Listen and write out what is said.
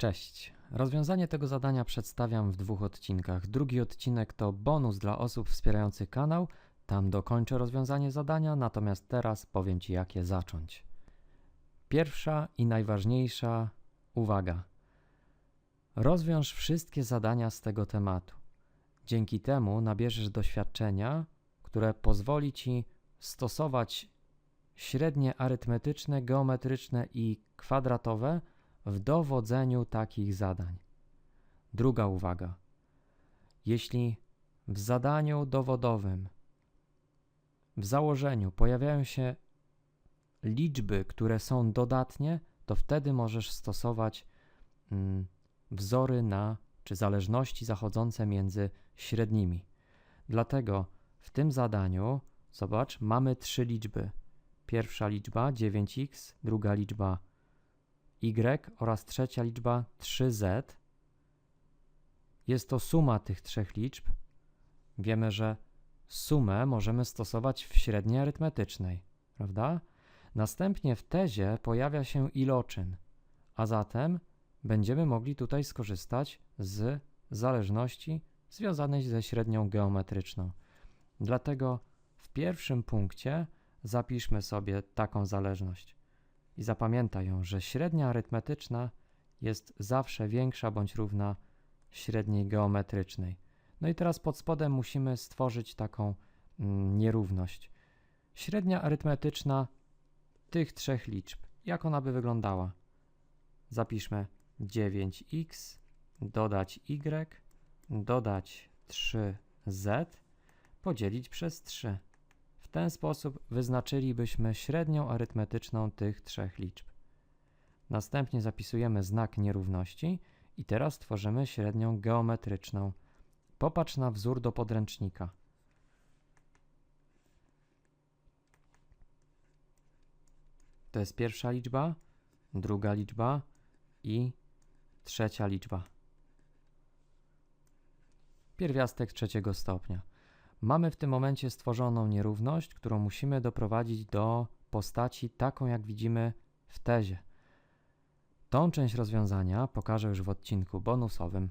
Cześć. Rozwiązanie tego zadania przedstawiam w dwóch odcinkach. Drugi odcinek to bonus dla osób wspierających kanał. Tam dokończę rozwiązanie zadania, natomiast teraz powiem Ci, jak je zacząć. Pierwsza i najważniejsza uwaga. Rozwiąż wszystkie zadania z tego tematu. Dzięki temu nabierzesz doświadczenia, które pozwoli Ci stosować średnie arytmetyczne, geometryczne i kwadratowe w dowodzeniu takich zadań. Druga uwaga. Jeśli w zadaniu dowodowym w założeniu pojawiają się liczby, które są dodatnie, to wtedy możesz stosować mm, wzory na czy zależności zachodzące między średnimi. Dlatego w tym zadaniu, zobacz, mamy trzy liczby. Pierwsza liczba 9x, druga liczba y oraz trzecia liczba 3z. Jest to suma tych trzech liczb. Wiemy, że sumę możemy stosować w średniej arytmetycznej, prawda? Następnie w tezie pojawia się iloczyn, a zatem będziemy mogli tutaj skorzystać z zależności związanej ze średnią geometryczną. Dlatego w pierwszym punkcie zapiszmy sobie taką zależność i zapamiętaj ją, że średnia arytmetyczna jest zawsze większa bądź równa średniej geometrycznej. No i teraz pod spodem musimy stworzyć taką mm, nierówność. Średnia arytmetyczna tych trzech liczb. Jak ona by wyglądała? Zapiszmy 9x, dodać y, dodać 3z, podzielić przez 3. Ten sposób wyznaczylibyśmy średnią arytmetyczną tych trzech liczb. Następnie zapisujemy znak nierówności i teraz tworzymy średnią geometryczną. Popatrz na wzór do podręcznika. To jest pierwsza liczba, druga liczba i trzecia liczba. Pierwiastek trzeciego stopnia. Mamy w tym momencie stworzoną nierówność, którą musimy doprowadzić do postaci taką, jak widzimy w tezie. Tą część rozwiązania pokażę już w odcinku bonusowym.